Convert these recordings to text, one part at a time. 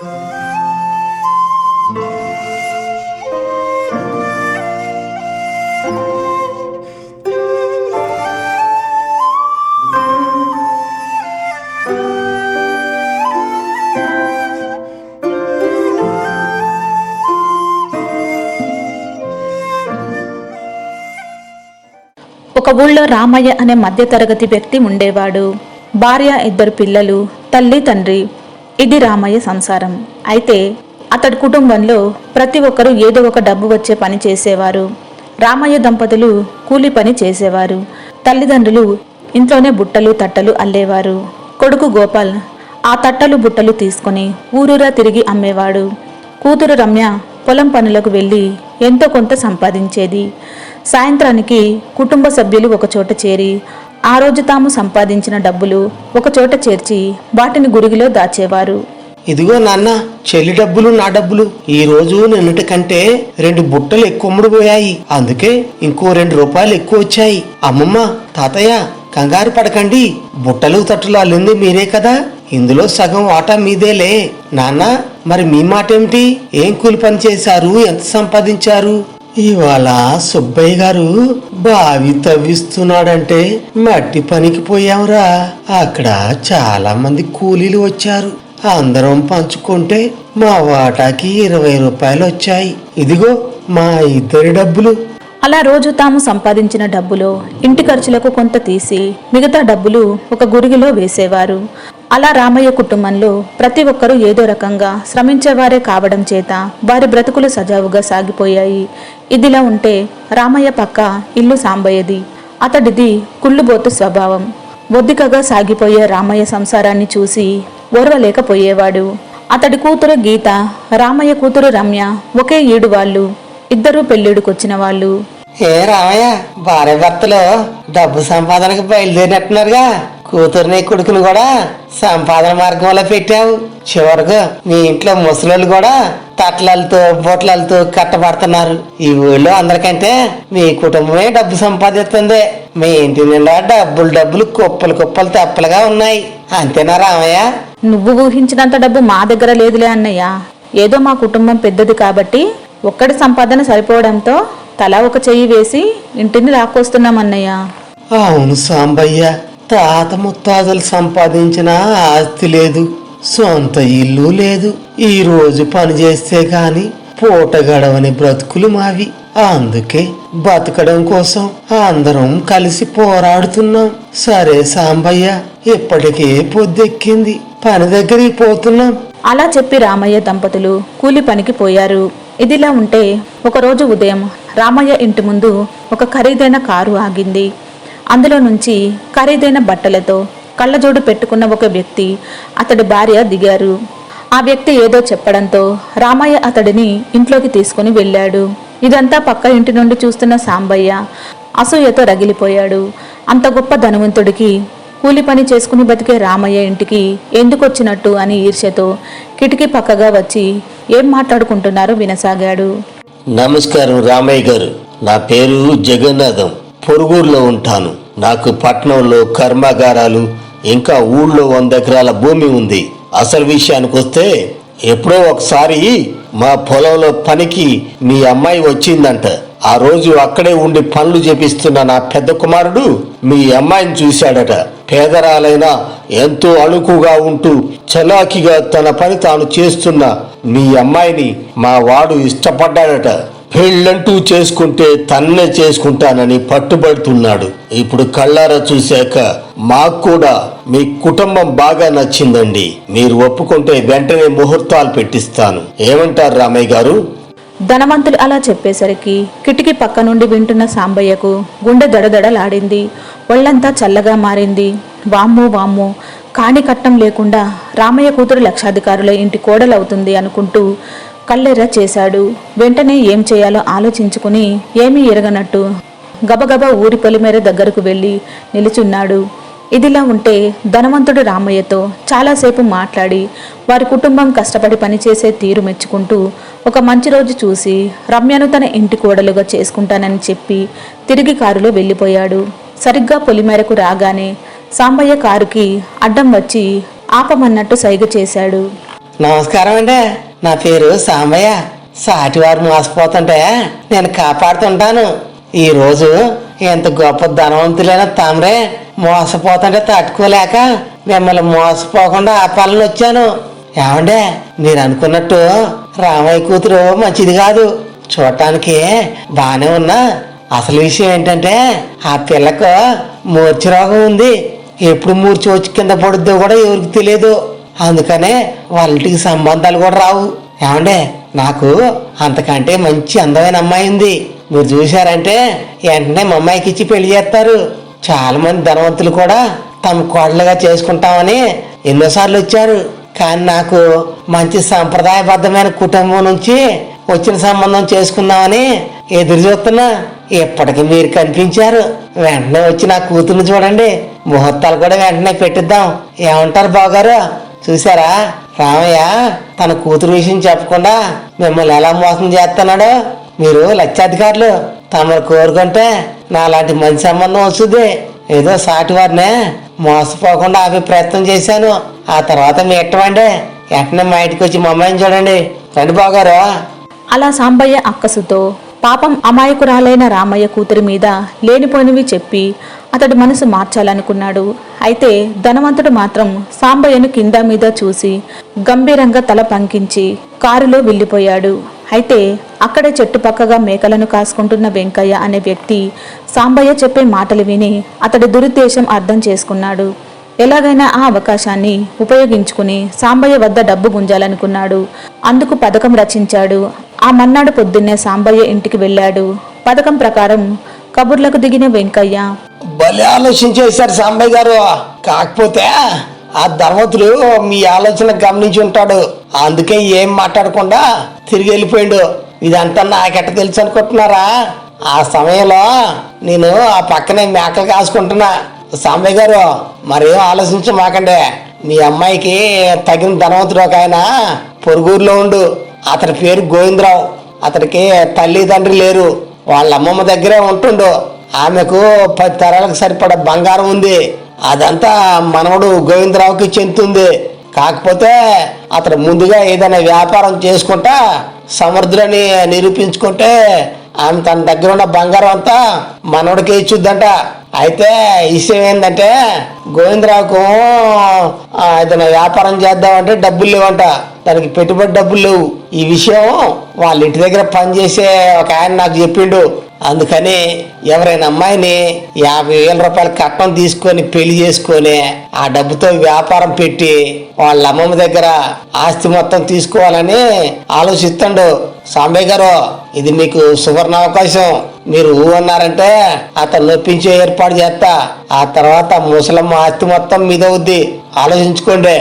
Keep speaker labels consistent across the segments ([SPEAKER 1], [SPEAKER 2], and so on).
[SPEAKER 1] ఒక ఊళ్ళో రామయ్య అనే మధ్యతరగతి వ్యక్తి ఉండేవాడు. భార్య ఇద్దరు పిల్లలు తల్లి తండ్రి. ఇది రామయ్య సంసారం. అయితే అతడి కుటుంబంలో ప్రతి ఒక్కరూ ఏదో ఒక డబ్బు వచ్చే పని చేసేవారు. రామయ్య దంపతులు కూలి పని చేసేవారు. తల్లిదండ్రులు ఇంట్లోనే బుట్టలు తట్టలు అల్లేవారు. కొడుకు గోపాల్ ఆ తట్టలు బుట్టలు తీసుకొని ఊరూరా తిరిగి అమ్మేవాడు. కూతురు రమ్య పొలం పనులకు వెళ్ళి ఎంతో కొంత సంపాదించేది. సాయంత్రానికి కుటుంబ సభ్యులు ఒకచోట చేరి ఆ రోజు తాము సంపాదించిన డబ్బులు ఒకచోట చేర్చి వాటిని గురిగిలో దాచేవారు.
[SPEAKER 2] ఇదిగో నాన్న చెల్లి డబ్బులు నా డబ్బులు. ఈ రోజు నిన్నటి కంటే రెండు బుట్టలు ఎక్కువ అమ్ముడుపోయాయి. అందుకే ఇంకో రెండు రూపాయలు ఎక్కువ వచ్చాయి. అమ్మమ్మ తాతయ్య కంగారు పడకండి. బుట్టలు తట్టులు అల్లింది మీరే కదా. ఇందులో సగం వాటా మీదేలే. నాన్న మరి మీ మాట ఏమిటి ఏం కూలి పని చేశారు? ఎంత సంపాదించారు? ఇవాళ సుబ్బయ్య గారు బావి తవ్విస్తున్నాడంటే మట్టి పనికి పోయాంరా అక్కడ చాలా మంది కూలీలు వచ్చారు. అందరం పంచుకుంటే మా వాటాకి ఇరవై రూపాయలు వచ్చాయి. ఇదిగో మా ఇద్దరి డబ్బులు.
[SPEAKER 1] అలా రోజు తాము సంపాదించిన డబ్బులో ఇంటి ఖర్చులకు కొంత తీసి మిగతా డబ్బులు ఒక గురిగిలో వేసేవారు. అలా రామయ్య కుటుంబంలో ప్రతి ఒక్కరూ ఏదో రకంగా శ్రమించేవారే కావడం చేత వారి బ్రతుకులు సజావుగా సాగిపోయాయి. ఇదిలా ఉంటే రామయ్య పక్క ఇల్లు సాంబయ్యది. అతడిది కుళ్ళుబోతు స్వభావం. బొద్దికగా సాగిపోయే రామయ్య సంసారాన్ని చూసి ఓర్వలేకపోయేవాడు. అతడి కూతురు గీత రామయ్య కూతురు రమ్య ఒకే ఈడు వాళ్ళు ఇద్దరూ పెళ్ళిడుకొచ్చిన వాళ్ళు
[SPEAKER 2] ఏ రామయ్య భార్య భర్తలు డబ్బు సంపాదనకు బయలుదేరినట్టున్నారుగా. కూతుర్ని కొడుకుని కూడా సంపాదన మార్గంలో పెట్టావు. చివరకు మీ ఇంట్లో ముసలోళ్ళు కూడా తట్లలతో బొట్లలతో కట్టబడుతున్నారు. ఈ ఊళ్ళో అందరికంటే మీ కుటుంబమే డబ్బు సంపాదిస్తుంది. మీ ఇంటి నిండా డబ్బులు డబ్బులు కుప్పలు కుప్పలు తెప్పలుగా ఉన్నాయి. అంతేనా రామయ్య?
[SPEAKER 1] నువ్వు ఊహించినంత డబ్బు మా దగ్గర లేదులే అన్నయ్య. ఏదో మా కుటుంబం పెద్దది కాబట్టి ఒక్కడి సంపాదన సరిపోవడంతో తలా ఒక చెయ్యి వేసి ఇంటిని లాక్కొస్తున్నాం అన్నయ్య.
[SPEAKER 2] అవును సాంబయ్య. తాత ముత్తాతలు సంపాదించిన ఆస్తి లేదు. సొంత ఇల్లు లేదు. ఈ రోజు పని చేస్తే కాని పూట గడవని బ్రతుకులు మావి. అందుకే బతకడం కోసం అందరం కలిసి పోరాడుతున్నాం. సరే సాంబయ్య ఇప్పటికే పొద్దెక్కింది. పని దగ్గరికి పోతున్నాం.
[SPEAKER 1] అలా చెప్పి రామయ్య దంపతులు కూలి పనికి పోయారు. ఇదిలా ఉంటే ఒకరోజు ఉదయం రామయ్య ఇంటి ముందు ఒక ఖరీదైన కారు ఆగింది. అందులో నుంచి ఖరీదైన బట్టలతో కళ్ళజోడు పెట్టుకున్న ఒక వ్యక్తి అతడి భార్య దిగారు. ఆ వ్యక్తి ఏదో చెప్పడంతో రామయ్య అతడిని ఇంట్లోకి తీసుకుని వెళ్ళాడు. ఇదంతా పక్క ఇంటి నుండి చూస్తున్న సాంబయ్య అసూయతో రగిలిపోయాడు. అంత గొప్ప ధనవంతుడికి కూలి పని చేసుకుని బతికే రామయ్య ఇంటికి ఎందుకు వచ్చినట్టు అని ఈర్ష్యతో కిటికీ పక్కగా వచ్చి ఏం మాట్లాడుకుంటున్నారో వినసాగాడు.
[SPEAKER 3] నమస్కారం రామయ్య గారు. నా పేరు జగన్నాథం. పొరుగురులో ఉంటాను. నాకు పట్నంలో కర్మాగారాలు ఇంకా ఊళ్ళో వంద ఎకరాల భూమి ఉంది. అసలు విషయానికి వస్తే ఎప్పుడో ఒకసారి మా పొలంలో పనికి మీ అమ్మాయి వచ్చిందంట. ఆ రోజు అక్కడే ఉండి పనులు చేపిస్తున్న నా పెద్ద కుమారుడు మీ అమ్మాయిని చూశాడట. పేదరాలైనా ఎంతో అణుకుగా ఉంటూ చలాకిగా తన పని తాను చేస్తున్న మీ అమ్మాయిని మా వాడు ఇష్టపడ్డాడట. పెళ్ళంటూ చేసుకుంటే తన్నే చేసుకుంటానని పట్టుబడుతున్నాడు. ఇప్పుడు కళ్ళారా చూశాక మాకు కూడా మీ కుటుంబం బాగా నచ్చిందండి. మీరు ఒప్పుకుంటే వెంటనే ముహూర్తాలు పెట్టిస్తాను. ఏమంటారు రామయ్య గారు?
[SPEAKER 1] ధనవంతులు అలా చెప్పేసరికి కిటికీ పక్క నుండి వింటున్న సాంబయ్యకు గుండె దడదడలాడింది. ఒళ్ళంతా చల్లగా మారింది. వామ్మో వామ్మో కాణికట్టం లేకుండా రామయ్య కూతురు లక్షాధికారుల ఇంటి కోడలవుతుంది అనుకుంటూ కళ్ళెర్ర చేశాడు. వెంటనే ఏం చేయాలో ఆలోచించుకుని ఏమీ ఎరగనట్టు గబగబా ఊరి పొలిమేర దగ్గరకు వెళ్ళి నిలుచున్నాడు. ఇదిలా ఉంటే ధనవంతుడు రామయ్యతో చాలాసేపు మాట్లాడి వారి కుటుంబం కష్టపడి పనిచేసే తీరు మెచ్చుకుంటూ ఒక మంచి రోజు చూసి రమ్యను తన ఇంటి కోడలుగా చేసుకుంటానని చెప్పి తిరిగి కారులో వెళ్ళిపోయాడు. సరిగ్గా పొలిమేరకు రాగానే సాంబయ్య కారుకి అడ్డం వచ్చి ఆపమన్నట్టు సైగ చేశాడు.
[SPEAKER 2] నమస్కారం అండి. నా పేరు సాంబయ్య. సాటివారు మోసపోతుంటే నేను కాపాడుతుంటాను. ఈరోజు ఎంత గొప్ప ధనవంతులైన తామరే మోసపోతుంటే తట్టుకోలేక మిమ్మల్ని మోసపోకుండా ఆపాలని వచ్చాను. ఏమండే? మీరు అనుకున్నట్టు రామయ్య కూతురు మంచిది కాదు. చూడటానికి బాగానే ఉన్నా. అసలు విషయం ఏంటంటే ఆ పిల్లకు మూర్ఛ రోగం ఉంది. ఎప్పుడు మూర్ఛ వచ్చి కింద పడుద్దో కూడా ఎవరికి తెలియదు. అందుకనే వాళ్ళ ఇంటికి సంబంధాలు కూడా రావు. ఏమండే? నాకు అంతకంటే మంచి అందమైన అమ్మాయి ఉంది. మీరు చూశారంటే వెంటనే మా అమ్మాయికి ఇచ్చి పెళ్ళి చేస్తారు. చాలా మంది ధనవంతులు కూడా తమ కోడలుగా చేసుకుంటామని ఎన్నోసార్లు వచ్చారు. కానీ నాకు మంచి సంప్రదాయబద్ధమైన కుటుంబం నుంచి వచ్చిన సంబంధం చేసుకుందామని ఎదురు చూస్తున్నా. ఇప్పటికి మీరు కనిపించారు. వెంటనే వచ్చి నా కూతుర్ని చూడండి. ముహూర్తాలు కూడా వెంటనే పెట్టిద్దాం. ఏమంటారు బావగారు? చూసారా రామయ్య తన కూతురు విషయం చెప్పకుండా మిమ్మల్ని ఎలా మోసం చేస్తున్నాడో మీరు లక్షాధికారులు తమరు కోరుకుంటే నాలాంటి మంచి సంబంధం వస్తుంది. ఏదో సాటి వారినే మోసపోకుండా ఆపే ప్రయత్నం చేశాను. ఆ తర్వాత మీ ఎట్టమండి ఎట్టనే మా ఇంటికి వచ్చి మా అమ్మాయిని చూడండి. రండి బాగారు
[SPEAKER 1] అలా సాంబయ్య అక్కసుతో పాపం అమాయకురాలైన రామయ్య కూతురి మీద లేనిపోనివి చెప్పి అతడి మనసు మార్చాలనుకున్నాడు. అయితే ధనవంతుడు మాత్రం సాంబయ్యను కింద మీద చూసి గంభీరంగా తల పంకించి కారులో వెళ్ళిపోయాడు. అయితే అక్కడే చెట్టుపక్కగా మేకలను కాసుకుంటున్న వెంకయ్య అనే వ్యక్తి సాంబయ్య చెప్పే మాటలు విని అతడి దురుద్దేశం అర్థం చేసుకున్నాడు. ఎలాగైనా ఆ అవకాశాన్ని ఉపయోగించుకుని సాంబయ్య వద్ద డబ్బు గుంజాలనుకున్నాడు. అందుకు పథకం రచించాడు. ఆ మన్నాడు పొద్దున్నే సాంబయ్య ఇంటికి వెళ్ళాడు. పథకం ప్రకారం కబుర్లకు దిగిన వెంకయ్య.
[SPEAKER 2] భలే ఆలోచన చేశారు సాంబయ్య గారు. కాకపోతే ఆ ధర్మతుడు మీ ఆలోచన గమనించి ఉంటాడు. అందుకే ఏం మాట్లాడకుండా తిరిగి వెళ్ళిపోయాడు. ఇదంతా నాకెట్ట తెలుసు అనుకుంటున్నారా? ఆ సమయంలో నేను ఆ పక్కనే మేకలు కాసుకుంటున్నా. సాంబయ్య గారు మరేం ఆలోచించమాకండి మీ అమ్మాయికి తగిన ధనవంతుడు ఒక ఆయన పొరుగురులో ఉండు. అతని పేరు గోవిందరావు. అతనికి తల్లిదండ్రి లేరు. వాళ్ళ అమ్మమ్మ దగ్గరే ఉంటుండు. ఆమెకు పది తరాలకు సరిపడా బంగారం ఉంది. అదంతా మనవడు గోవిందరావుకి చెందుతుంది. కాకపోతే అతను ముందుగా ఏదైనా వ్యాపారం చేసుకుంటా సమర్థులని నిరూపించుకుంటే ఆమె తన దగ్గర ఉన్న బంగారం అంతా మనవడికి ఇచ్చుద్దంట. అయితే విషయం ఏంటంటే గోవిందరావుకు ఆ, ఏదైనా వ్యాపారం చేద్దామంటే డబ్బులు లేవంట. దానికి పెట్టుబడి డబ్బులు లేవు. ఈ విషయం వాళ్ళ ఇంటి దగ్గర పనిచేసే ఒక ఆయన నాకు చెప్పిండు. అందుకని ఎవరైనా అమ్మాయిని యాభై వేల రూపాయలు కట్నం తీసుకొని పెళ్ళి చేసుకొని ఆ డబ్బుతో వ్యాపారం పెట్టి వాళ్ళ అమ్మమ్మ దగ్గర ఆస్తి మొత్తం తీసుకోవాలని ఆలోచిస్తుండు. సాంబయ్య గారు ఇది మీకు సువర్ణ అవకాశం. మీరు ఊ అన్నారంటే అతను నొప్పించే ఏర్పాటు చేస్తా. ఆ తర్వాత ముసలమ్మ ఆస్తి మొత్తం మీద అవుద్ది ఆలోచించుకోండి.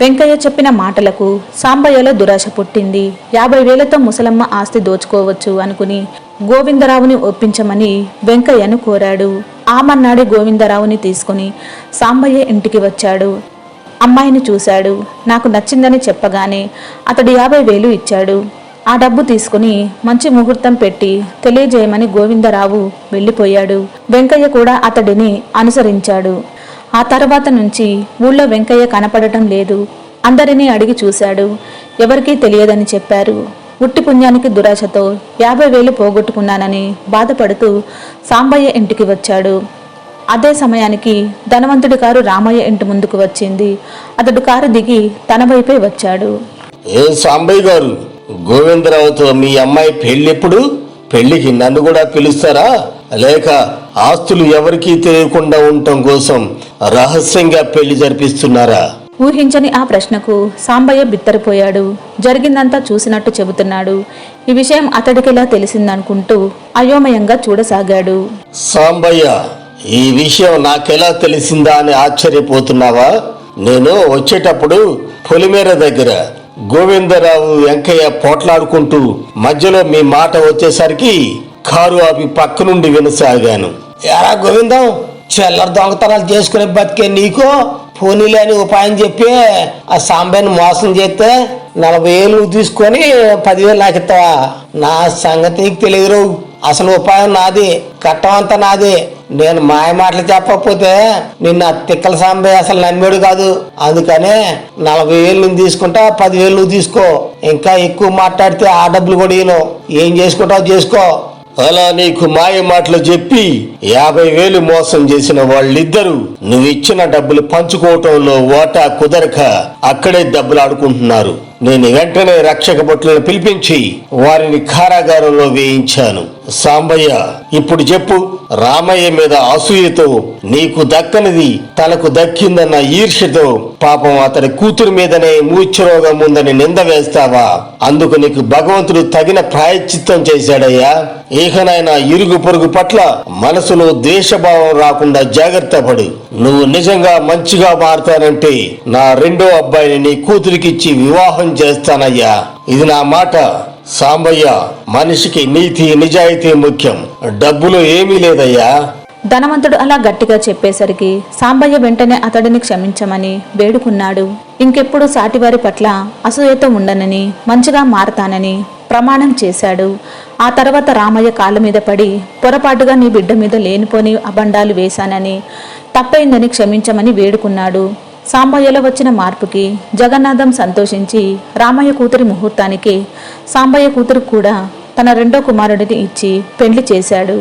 [SPEAKER 1] వెంకయ్య చెప్పిన మాటలకు సాంబయ్యలో దురాశ పుట్టింది. యాభై వేలతో ముసలమ్మ ఆస్తి దోచుకోవచ్చు అనుకుని గోవిందరావుని ఒప్పించమని వెంకయ్యను కోరాడు. ఆ గోవిందరావుని తీసుకుని సాంబయ్య ఇంటికి వచ్చాడు. అమ్మాయిని చూశాడు. నాకు నచ్చిందని చెప్పగానే అతడు యాభై వేలు ఇచ్చాడు. ఆ డబ్బు తీసుకుని మంచి ముహూర్తం పెట్టి తెలియజేయమని గోవిందరావు వెళ్ళిపోయాడు. వెంకయ్య కూడా అతడిని అనుసరించాడు. ఆ తర్వాత నుంచి ఊళ్ళో వెంకయ్య కనపడటం లేదు. అందరినీ అడిగి చూశాడు. ఎవరికీ తెలియదని చెప్పారు. ఉట్టి పుణ్యానికి దురాశతో యాభై వేలు పోగొట్టుకున్నానని బాధపడుతూ సాంబయ్య ఇంటికి వచ్చాడు. అదే సమయానికి ధనవంతుడి కారు రామయ్య ఇంటి ముందుకు వచ్చింది. అతడు కారు దిగి తన వైపే వచ్చాడు.
[SPEAKER 3] ఏ సాంబయ్య గారు? గోవిందరావుతో మీ అమ్మాయి పెళ్ళెప్పుడు? పెళ్ళికి నన్ను కూడా పిలుస్తారా? లేక ఆస్తులు ఎవరికీ తెలియకుండా ఉండటం కోసం రహస్యంగా పెళ్ళి జరిపిస్తున్నారా?
[SPEAKER 1] ఊహించని ఆ ప్రశ్నకు సాంబయ్య బిత్తరపోయాడు. జరిగిందంతా చూసినట్టు చెబుతున్నాడు. ఈ విషయం అతడికిలా తెలిసిందనుకుంటూ అయోమయంగా చూడసాగాడు.
[SPEAKER 3] సాంబయ్య ఈ విషయం నాకెలా తెలిసిందా అని ఆశ్చర్యపోతున్నావా? నేను వచ్చేటప్పుడు పొలిమేర దగ్గర గోవిందరావు వెంకయ్య పోట్లాడుకుంటూ మధ్యలో మీ మాట వచ్చేసరికి కారు ఆపి పక్క నుండి వినసాగాను.
[SPEAKER 2] ఎరా గోవిందం చెల్లర దొంగతనాలు చేసుకునే బతికే నీకు? పోనీలే అని ఉపాయం చెప్పి ఆ సాంబాయిని మోసం చేస్తే నలభై ఏళ్ళు తీసుకొని పదివేలు నాకు ఇస్తావా? నా సంగతి నీకు తెలియదు అసలు ఉపాయం నాది కట్టం అంతా నాది. నేను మాయ మాటలు చెప్పకపోతే నిన్న తిక్కల సాంబయ్య అసలు నమ్మేడు కాదు. అందుకనే నలభై వేలు నువ్వు తీసుకుంటా పదివేలు నువ్వు తీసుకో. ఇంకా ఎక్కువ మాట్లాడితే ఆ డబ్బులు కూడా ఏం చేసుకుంటావు చేసుకో.
[SPEAKER 3] అలా నీకు మాయ మాటలు చెప్పి యాభై వేలు మోసం చేసిన వాళ్ళిద్దరూ నువ్వు ఇచ్చిన డబ్బులు పంచుకోవటంలో ఓటా కుదరక అక్కడే దెబ్బలాడుకుంటున్నారు. నేను వెంటనే రక్షక భటులను పిలిపించి వారిని కారాగారంలో వేయించాను. సాంబయ్య ఇప్పుడు చెప్పు రామయ్య మీద అసూయతో నీకు దక్కనిది తనకు దక్కిందన్న ఈర్ష్యతో పాపం అతడి కూతురు మీదనే మూర్ఛరోగం ఉందని నింద వేస్తావా? అందుకు నీకు భగవంతుడు తగిన ప్రాయశ్చిత్తం చేశాడయ్యా. ఏకనైనా ఇరుగు పొరుగు పట్ల మనసులో ద్వేషభావం రాకుండా జాగ్రత్త పడు. నువ్వు నిజంగా మంచిగా మారుతానంటే నా రెండో అబ్బాయిని నీ కూతురికిచ్చి వివాహం చేస్తానయ్యా. ఇది నా మాట. సాంబయ్య మనిషికి నీతి నిజాయితీ ముఖ్యం. డబ్బులు ఏమీ లేదయ్యా.
[SPEAKER 1] ధనవంతుడు అలా గట్టిగా చెప్పేసరికి సాంబయ్య వెంటనే అతడిని క్షమించమని వేడుకున్నాడు. ఇంకెప్పుడు సాటివారి పట్ల అసూయతో ఉండనని మంచిగా మారతానని ప్రమాణం చేశాడు. ఆ తర్వాత రామయ్య కాళ్ళ మీద పడి పొరపాటుగా నీ బిడ్డ మీద లేనిపోని అబండాలు వేశానని తప్పైందని క్షమించమని వేడుకున్నాడు. సాంబయ్యలో వచ్చిన మార్పుకి జగన్నాథం సంతోషించి రామయ్య కూతురి ముహూర్తానికి సాంబయ్య కూతురు కూడా తన రెండో కుమారుడిని ఇచ్చి పెళ్ళి చేశాడు.